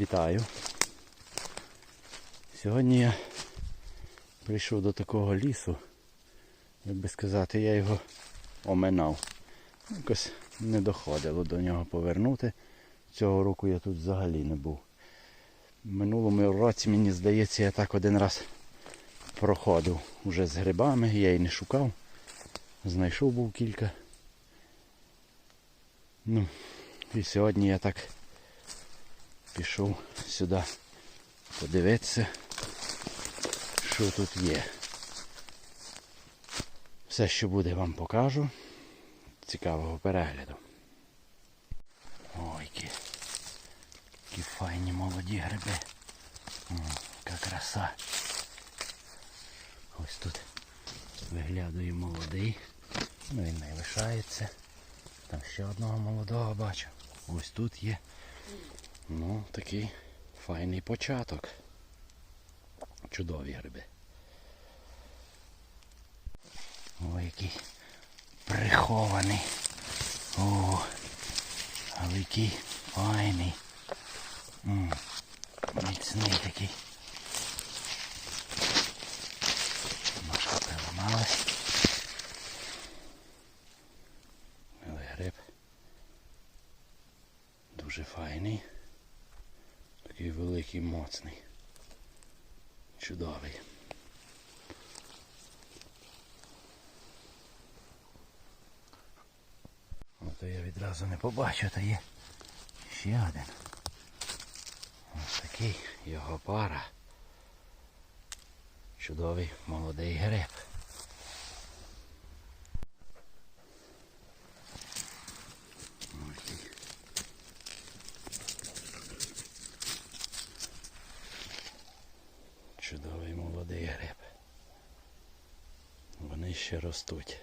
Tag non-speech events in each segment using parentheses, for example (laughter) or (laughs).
Вітаю. Сьогодні я прийшов до такого лісу, як би сказати, я його оминав. Якось не доходило до нього повернути. Цього року я тут взагалі не був. Минулому році, мені здається, я так один раз проходив уже з грибами, я її не шукав. Знайшов був кілька. Ну, і сьогодні я так пішов сюди подивитися, що тут є. Все, що буде, вам покажу. Цікавого перегляду. Ой, які, які файні молоді гриби. Яка краса. Ось тут виглядає молодий. Ну він не лишається. Там ще одного молодого бачу. Ось тут є. Ну, такий файний початок. Чудові гриби. Ой, який прихований. О, але який файний. М, Міцний такий. Ножка переламалась. Але гриб дуже файний. Такий моцний. Чудовий. Ото я відразу не побачу, то є ще один. Ось такий його пара. Чудовий молодий гриб. Ось такий. Чудовий молодий гриб. Вони ще ростуть.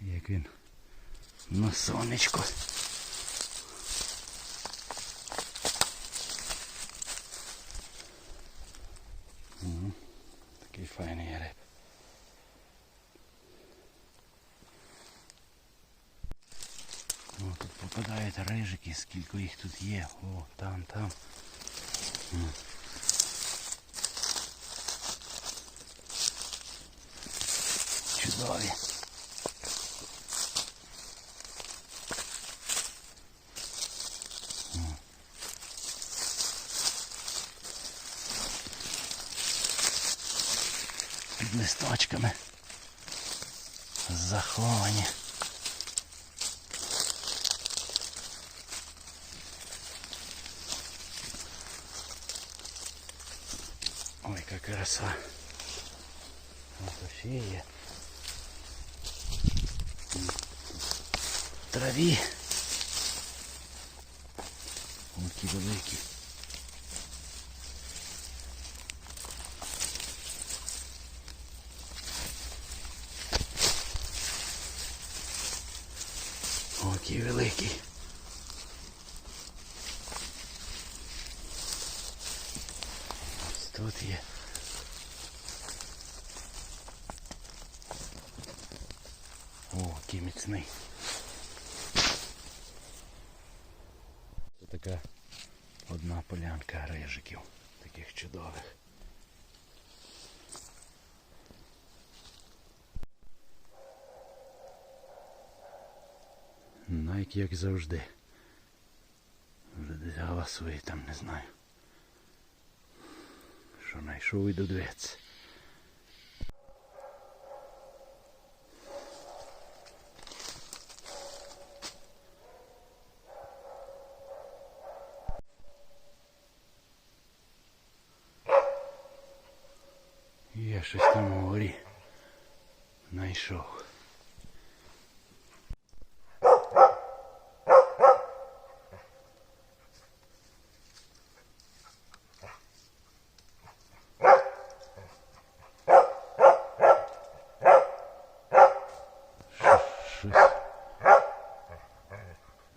Як він на сонечко. Такий файний гриб. О, тут попадають рижики, скільки їх тут є. О, там, там. листочками. Заховані. Ой, яка краса. Ось ще є. В Траві. Ось Такі великі. О, який міцний. Це така одна полянка рижиків, таких чудових. Найк як завжди. Вже десь галасує там, не знаю. Що знайшов і додивиться. Є щось там у горі. Знайшов. Щось.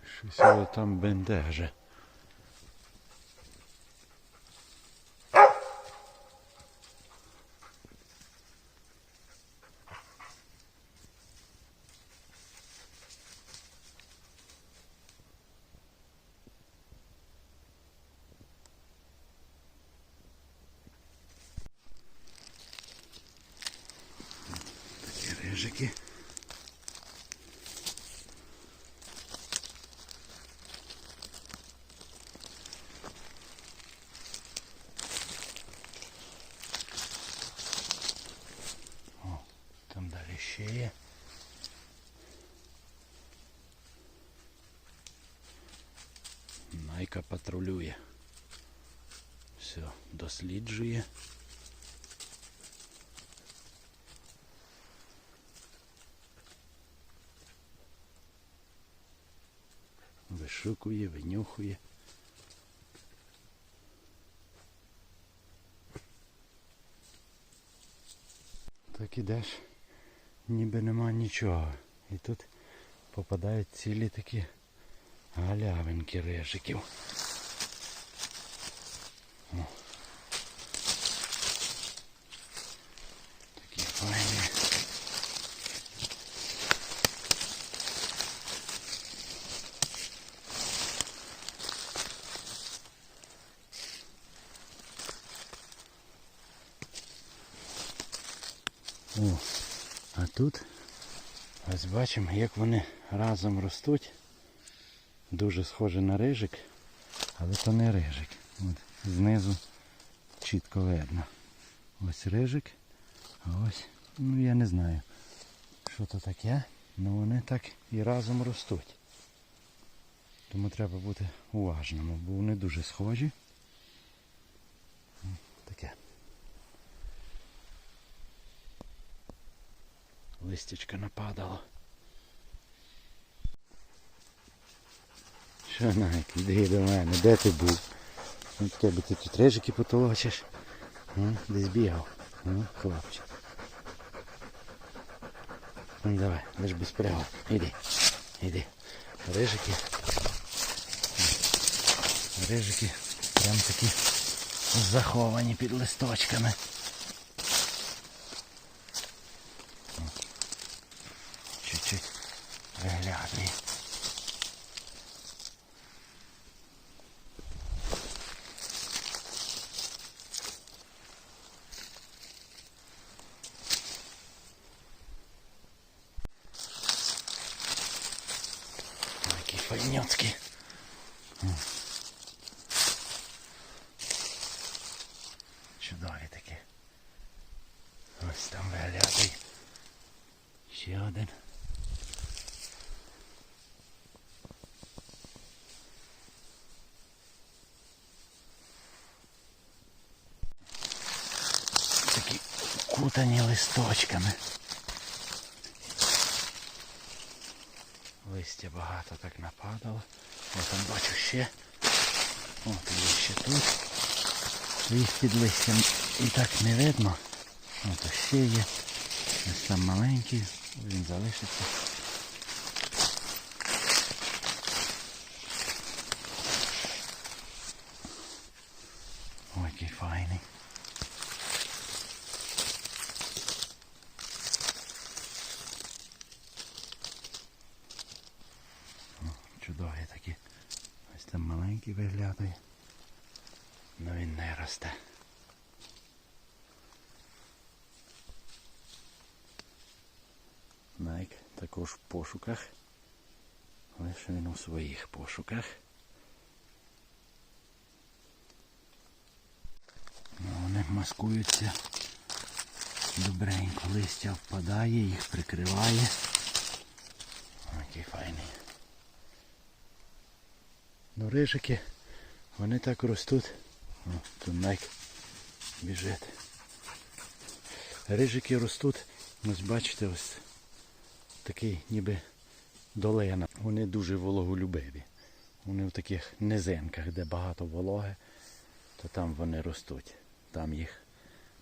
Щось його там бендеже. таки. О, там далі ще є. Найка патрулює. Все, досліджує. Вишукує, винюхує. Так ідеш, ніби нема нічого. І тут попадають цілі такі галявинки рижиків. О. Такі файні. О, а тут ось бачимо, як вони разом ростуть. Дуже схоже на рижик, але то не рижик. От, знизу чітко видно. Ось рижик, а ось, ну я не знаю, що то таке, але вони так і разом ростуть. Тому треба бути уважним, бо вони дуже схожі. Таке. Листячка нападало. Що Найк, іди до мене, де ти був? Ну, тебе ти тут рижики потолочиш. Ну, десь бігав. Ну, хлопче. Ну давай, лиш без прямо. Іди. Іди. Рижики. Рижики прям такі заховані під листочками. Файняцький. Чудові такі. Ось там виглядає. Ще один. Такі кутані листочками. Листя багато так нападало. О, там бачу ще. От є ще тут. Їх під листям і так не видно. От ще є. Ось там маленький, він залишиться. Ой, який файний. О, Чудові такі. Ось там маленький виглядає. Ну він не росте. Найк також в пошуках. Лише він у своїх пошуках. Ну, вони маскуються добренько. Листя впадає, їх прикриває. Який файний. Ну рижики, вони так ростуть. О, тут Найк біжить. Рижики ростуть, ось бачите, ось такий ніби долина. Вони дуже вологолюбиві. Вони в таких низинках, де багато вологи, то там вони ростуть. Там їх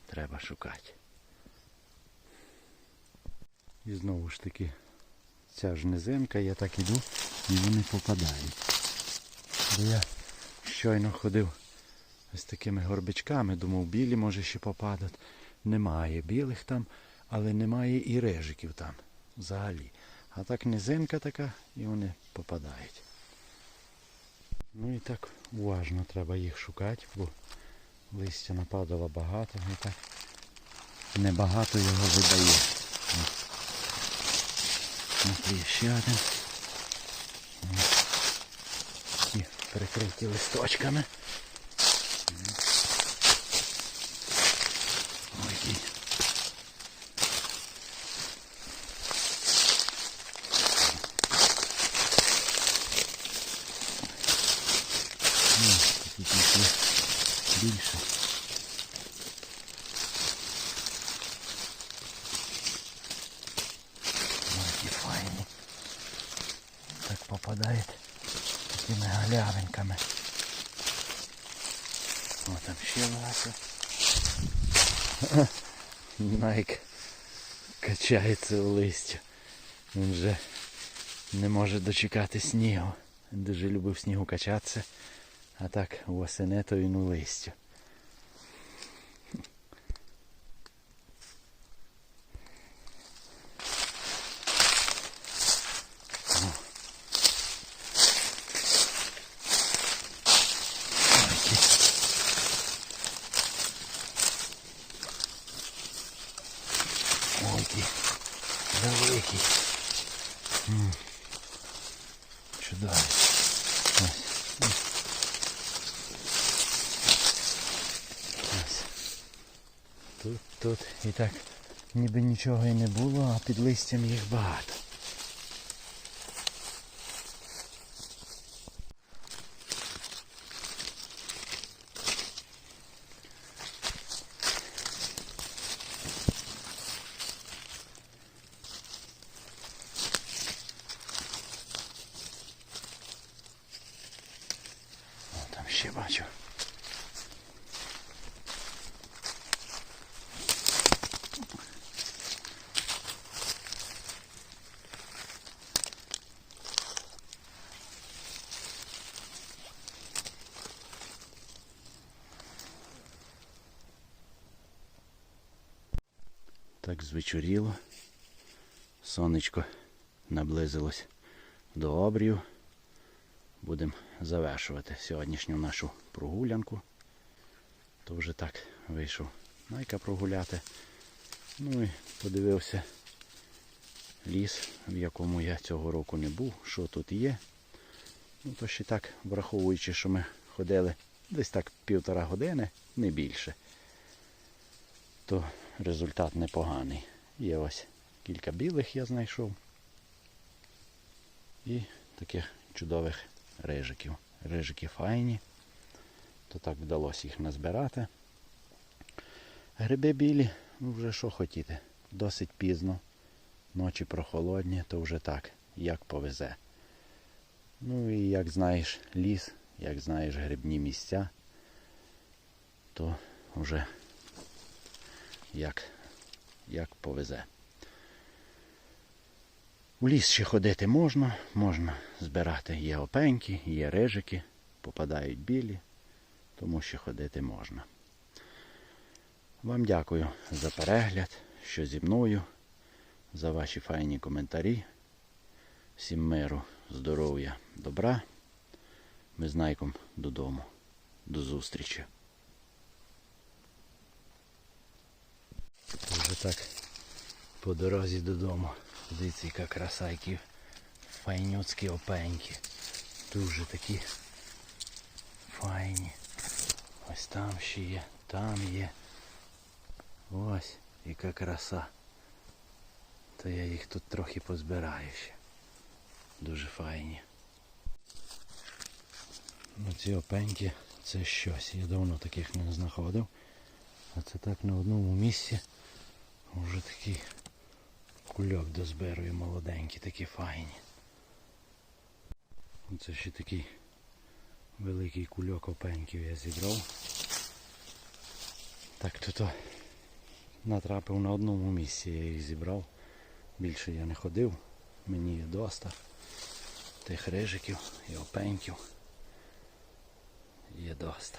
треба шукати. І знову ж таки, ця ж низинка, я так іду і вони попадають. Бо я щойно ходив ось такими горбичками, думав, білі може ще попадуть. Немає білих там, але немає і режиків там взагалі. А так низинка така і вони попадають. Ну і так уважно треба їх шукати, бо листя нападало багато, і так небагато його видає. Смотри, ще один. Ті прикриті листочками. Ой, який. Ні, такі тільки більше. Ой, які файні. Так попадає такими галявинками. О, там ще багато. (laughs) Найк качається у листю. Він вже не може дочекати снігу. Він дуже любив снігу качатися. А так восени то він у листю. Ой, які. Ой, який великий. Чудовий. Ось. Ось. Тут, тут і так ніби нічого і не було, а під листям їх багато. О, там ще бачу. Так звечоріло. Сонечко наблизилось до обрію. Будемо завершувати сьогоднішню нашу прогулянку. То вже так вийшов найка прогуляти. Ну і подивився ліс, в якому я цього року не був, що тут є. Ну то ще так, враховуючи, що ми ходили десь так півтора години, не більше, то результат непоганий. Є ось кілька білих я знайшов. І таких чудових рижиків. Рижики файні. То так вдалося їх назбирати. Гриби білі, ну вже що хотіти. Досить пізно. Ночі прохолодні, то вже так, як повезе. Ну і як знаєш ліс, як знаєш грибні місця, то вже як, як повезе. У ліс ще ходити можна, можна збирати є опеньки, є рижики, попадають білі, тому що ходити можна. Вам дякую за перегляд, що зі мною, за ваші файні коментарі. Всім миру, здоров'я, добра. Ми з Найком додому. До зустрічі. Вже так по дорозі додому. Дивіться, яка краса, які файнюцькі опеньки. Дуже такі файні. Ось там ще є, там є. Ось яка краса. То я їх тут трохи позбираю ще. Дуже файні. Ну ці опеньки це щось. Я давно таких не знаходив. А це так на одному місці. Вже такий кульок дозбирую молоденькі, такі файні. Це ще такий великий кульок опеньків я зібрав. Так то натрапив на одному місці, я їх зібрав. Більше я не ходив, мені є доста. Тих рижиків і опеньків є доста.